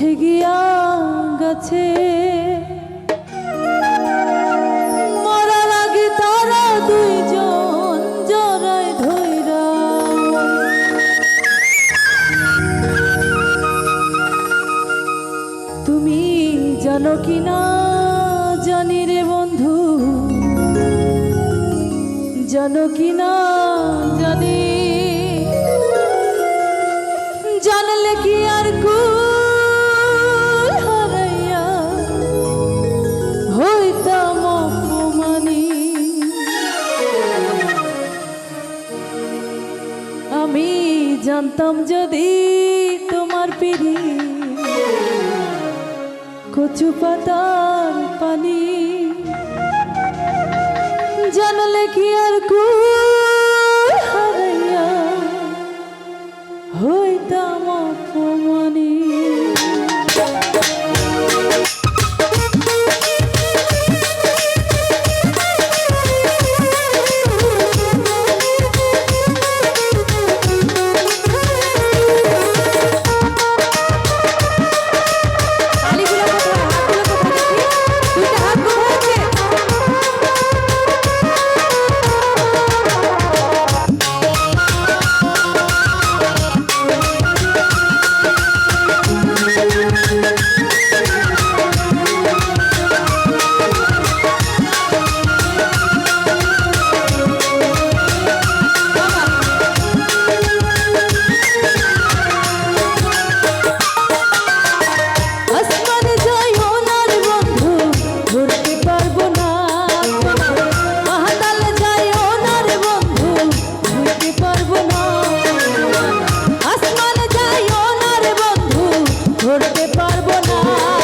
উঠে গিয়া গাছে। লাগে তারা দুইজন তুমি জানো কি রে বন্ধু? জানো কি জানলে কি আর কুল জানতাম যদি তোমার পিড়ি। কচু পাতার পানি। জানলে কি আর কুল Yeah.